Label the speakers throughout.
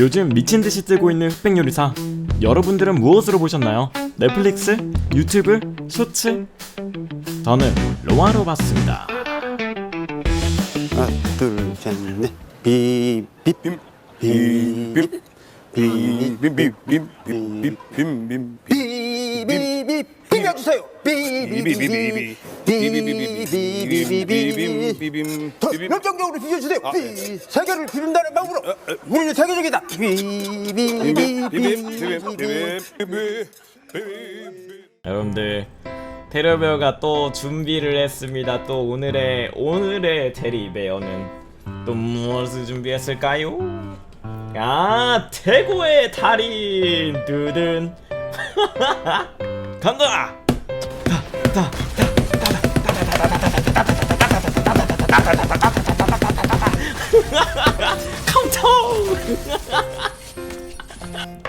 Speaker 1: 요즘 미친 듯이 뜨고 있는 흑백 요리사. 여러분들은 무엇으로 보셨나요? 넷플릭스, 유튜브, 쇼츠? 저는 로아로 봤습니다.
Speaker 2: 하나 둘셋넷 비빔 비빔
Speaker 3: 비빔빔빔빔빔빔빔빔
Speaker 2: 비비비 비벼주세요 비비 비비비 비비비비비 더 열정적으로 비벼주세요. 비 세계를 비빈다는 방법으로. 우리는 세계적이다. 비비비비비
Speaker 1: 여러분들 테러베어가 또 준비를 했습니다. 또 오늘의 오늘의 테리베어는 또 무엇을 준비했을까요? 아 최고의 달인! 두든 간다. 카운터.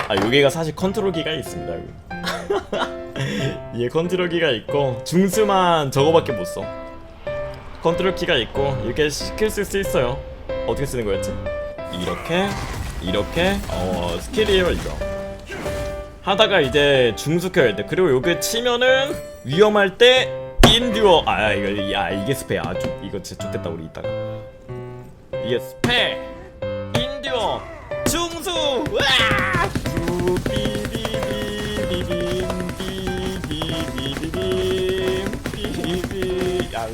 Speaker 1: 아 여기가 사실 컨트롤기가 있습니다. 얘 컨트롤 키가 있고 중수만 저거밖에 못 써. 컨트롤 키가 있고 이렇게 쓸수 있어요. 어떻게 쓰는 거였지? 이렇게 이렇게 어 스킬이에요 이거. 하다가 이제 중수 켜야 돼. 그리고 요게 치면은 위험할 때 인듀어 아 이거 야 아, 이게 스페. 아주 이거 진짜 좋겠다 우리 이따가. 이게 스페. 인듀어 중수. 으아 야,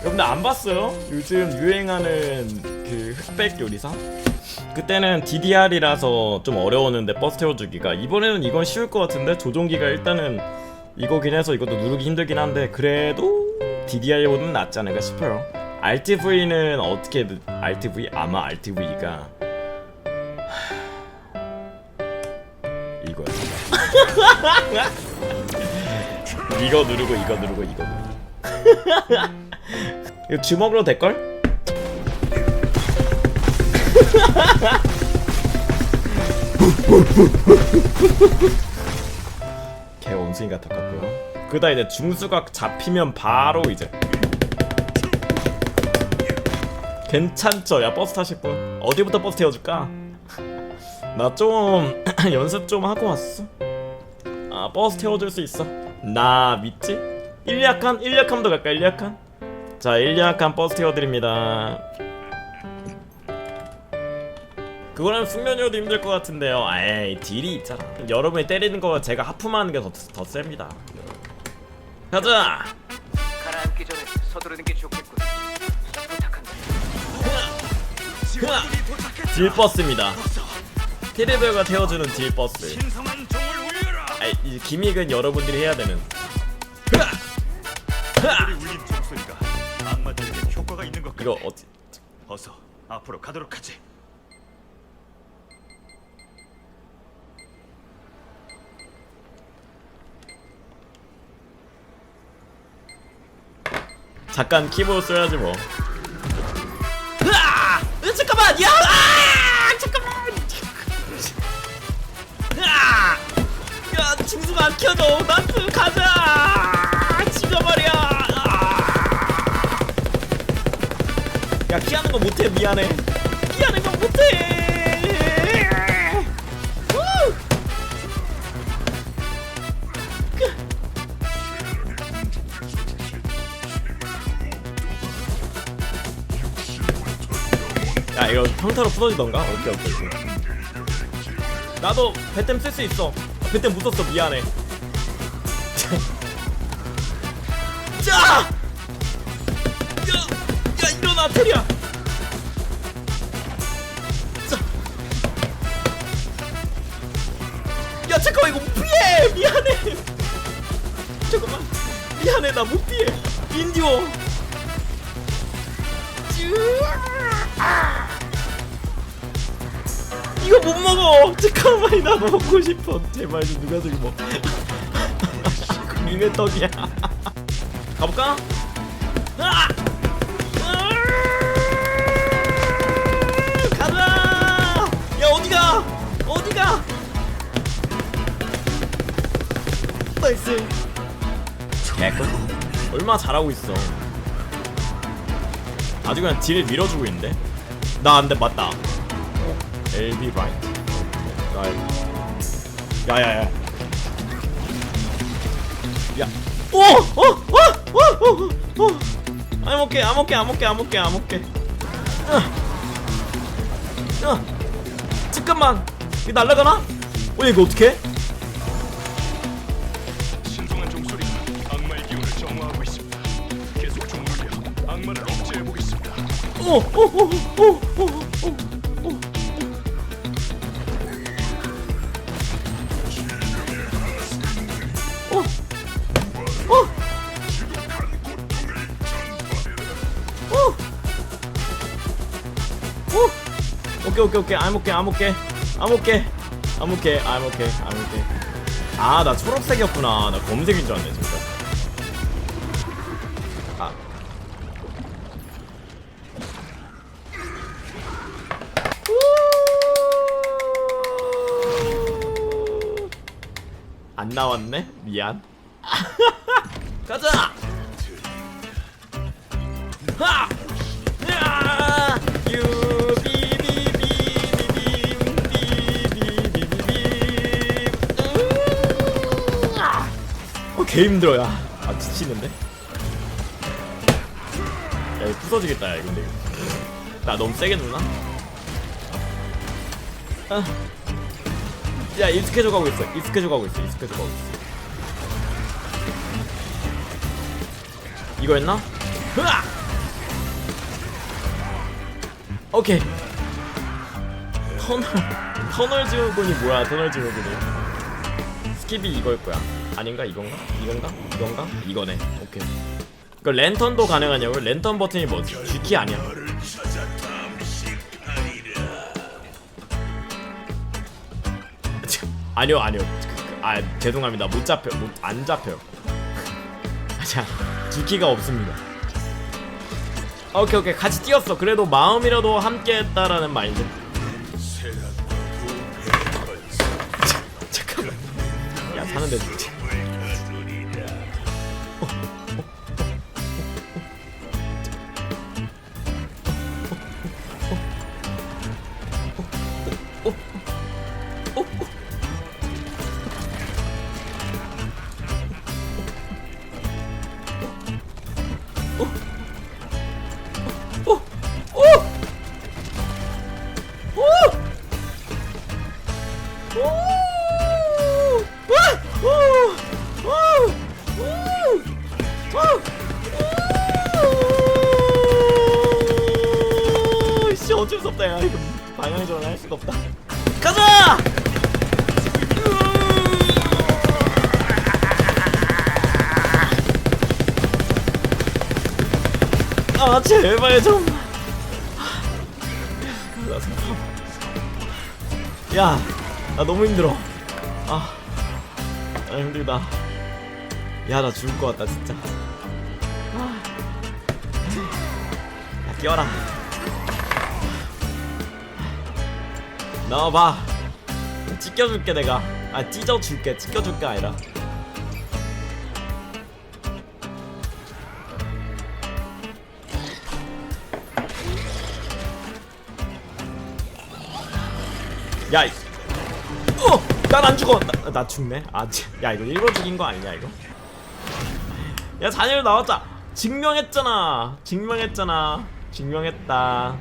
Speaker 1: 여러분들 안 봤어요? 요즘 유행하는 그 흑백 요리사? 그때는 DDR이라서 좀 어려웠는데 버스 태워주기가. 이번에는 이건 쉬울 것 같은데 조종기가 일단은 이거긴 해서 이것도 누르기 힘들긴 한데 그래도 DDR보다는 낫지 않을까 싶어요. Alt V는 어떻게 누- Alt V? 아마 Alt V가 이거야. 이거 누르고 이거 누르고 이거 누르고. 이거 주먹으로 될걸? 개 원숭이 같았고요 그다 이제 중수각 잡히면 바로 이제 괜찮죠? 야 버스 타실 분 어디부터 버스 태워줄까? 나 좀 연습 좀 하고 왔어 아 버스 태워줄 수 있어 나 믿지? 일리아칸? 일리아칸도 갈까 일리아칸? 자 일리아칸 버스 태워드립니다 그거는 숙면이어도 힘들 것 같은데요. 에이 딜이 있잖아 여러분이 때리는 거 제가 하품하는 게 더 더 셉니다. 가자!
Speaker 4: 가라앉기 전에 서두르는 게 좋겠군. 부탁한다.
Speaker 1: 딜버스입니다. 티레베어가 태워주는 딜버스. 아이 이 기믹은 여러분들이 해야 되는. 흐아! 흐아!
Speaker 3: 우리 울림 종소리가 악마들에게 효과가 있는 것 같아.
Speaker 1: 이거 어디
Speaker 3: 어서 앞으로 가도록 하지
Speaker 1: 잠깐 키보드 써야지 뭐. 으아! 으, 잠깐만, 야, 아! 잠깐만. 으아! 야, 중수가 안 켜져. 나트 가자. 죽여버려. 아! 야, 피하는 거 못해. 미안해. 피하는 거 못해. 야 이거 평타로 부서지던가? 오케이 오케이 나도 배템 쓸 수 있어 아, 배템 못 썼어 미안해 자! 야! 야 일어나 테리야 자! 야 잠깐만 이거 못 피해 미안해 잠깐만 미안해 나 못 피해 인디오 이거 못 먹어. 잠깐만 나 먹고 싶어. 제발 좀 누가 저기 먹. 니네 떡이야. 가볼까? 아! 아! 가자! 야 어디가? 어디가? 나이스. 개꿀. 얼마 잘하고 있어. 아주 그냥 딜 밀어주고 있는데. 나 안돼 맞다. LB 라이트. 야야야 야 오! 어! 어! 어! 어! 어! I'm okay I'm okay I'm okay I'm okay I'm okay 어. 어. 잠깐만 이거 날라가나? 어 이거 어떡해?
Speaker 3: 신성한 종소리가 악마의 기운을 정화하고 있습니다. 계속 종물려 악마를 억제해 보겠습니다.
Speaker 1: 오! 오! 오! 오! 오! 오! 오! 오케이 오케이 오케이 I'm okay I'm okay I'm okay I'm okay I'm okay I'm okay 아나 초록색이었구나 나 검색인 줄 알았네 지금까지 아안 나왔네? 미안. 가자! 하! 개 힘들어, 야. 아, 지치는데? 야, 이거 부서지겠다, 야, 근데. 나 너무 세게 누나? 아. 야 익숙해져 가고 있어 익숙해져 가고 있어 익숙해져 가고 있어 이거였나? 흐아! 오케이 터널 터널 증후군이 뭐야 터널 증후군이 스킵이 이걸 거야 아닌가? 이건가? 이건가? 이건가? 이거네. 오케이. 그 랜턴도 가능하냐고 랜턴 버튼이 뭐지? G키 아니야. 아니요 아니요. 그, 그, 아 죄송합니다. 못 잡혀 못 안 잡혀요. 자 두키가 없습니다. 오케이 오케이. 같이 뛰었어. 그래도 마음이라도 함께 했다라는 마인드. 사는데 어쩔 수 없다 야 이거 방향 전환 할 수가 없다 가자 아 제발 좀 야, 나 너무 힘들어. 아, 아 힘들다. 야, 나 죽을 것 같다, 진짜. 아. 야, 끼워라. 나와봐. 찢겨줄게, 내가. 아, 찢어줄게, 찢겨줄게, 아니라. 야, 이- 어, 난 안 죽어. 나, 나 죽네. 아, 치- 야 이거 일부러 죽인 거 아니냐 이거? 야 잔열 나왔다. 증명했잖아. 증명했잖아. 증명했다.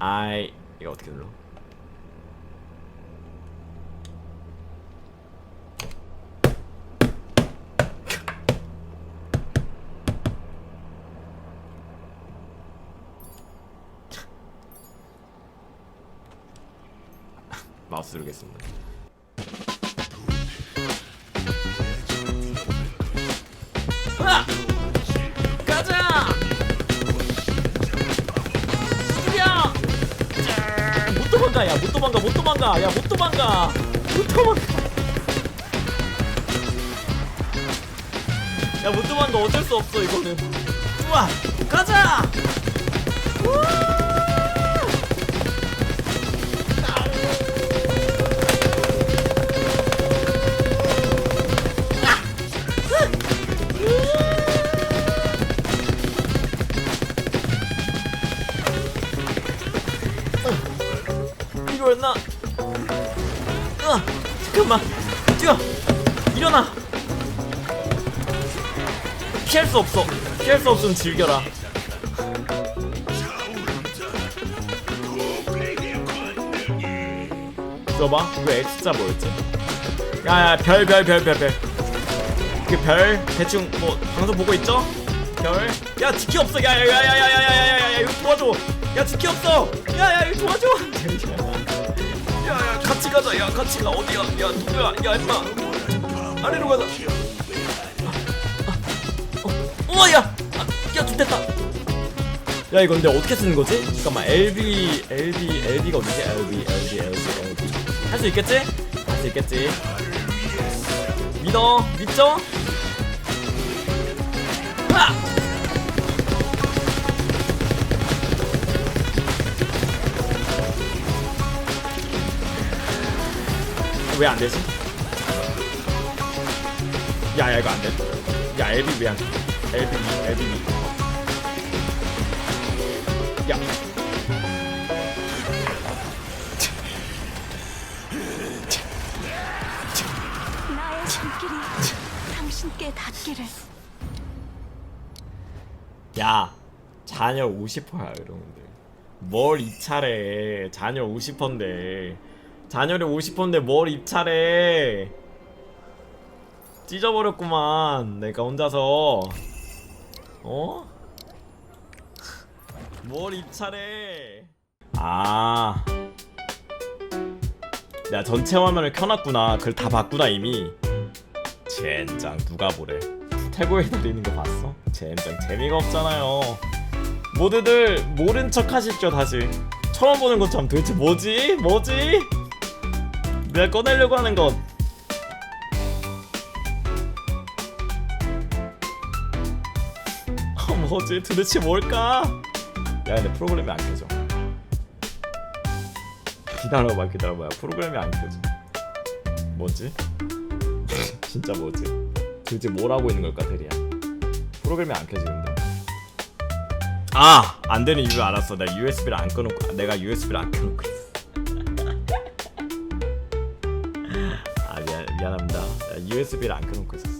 Speaker 1: 아이 이거 어떻게 눌러? 누르겠습니다. 으아! 가자! 수야! 못 도망가, 야, 못 도망가, 못 도망가, 야, 못 도망가, 못 도망가. 야, 못 도망가, 어쩔 수 없어, 이거는. 우와! 가자! 우와! 이거였나? 일어나 잠깐만. 뛰어. 일어나. 피할 수 없어. 피할 수 없으면 즐겨라. 써봐. 이거 X자 뭐였지? 야야 별별 별 그 별 대충 뭐 방송 보고 있죠? 별 야 지키 없어. 야야야야야야야야야 이거 도와줘. 야 지키 없어. 야야 이거 도와줘 같이 가자. 야 같이 가. 어디야? 야 누구야? 야 임마. 아래로 가자. 어야. 야 좋됐다. 야 이거 근데 어떻게 쓰는 거지? 잠깐만. LB LB LB가 어디지? LB LB LB LB 할 수 있겠지? 할 수 있겠지. 믿어. 믿죠? 아! 왜 안 되지? 야, 야 이거 안 돼. 야, LB 왜안 돼? LB, LB. 야,
Speaker 5: 나의 손길이 당신께 닿기를
Speaker 1: 야, 잔여 50%야, 여러분들. 뭘 입찰해? 잔여 50%인데. 잔여를 50%인데 뭘 입찰해? 찢어버렸구만. 내가 혼자서. 어? 뭘 입찰해? 아. 내가 전체 화면을 켜놨구나. 그걸 다 봤구나, 이미. 젠장, 누가 보래. 태고에 들리는 거 봤어? 젠장 재미가 없잖아요. 모두들 모른 척 하십시오 다시. 처음 보는 것처럼 도대체 뭐지? 뭐지? 내가 꺼내려고 하는 것. 어, 뭐지? 도대체 뭘까? 야 근데 프로그램이 안 켜져. 기다려봐 기다려봐 프로그램이 안 켜져. 뭐지? 진짜 뭐지? 도대체 뭘 하고 있는 걸까 대리야? 프로그램이 안 켜지는데. 아! 안 되는 이유 알았어. 내가 USB를 안 꺼놓고 내가 USB를 안 켜놓고. USB를 안 켜놓고 있었어.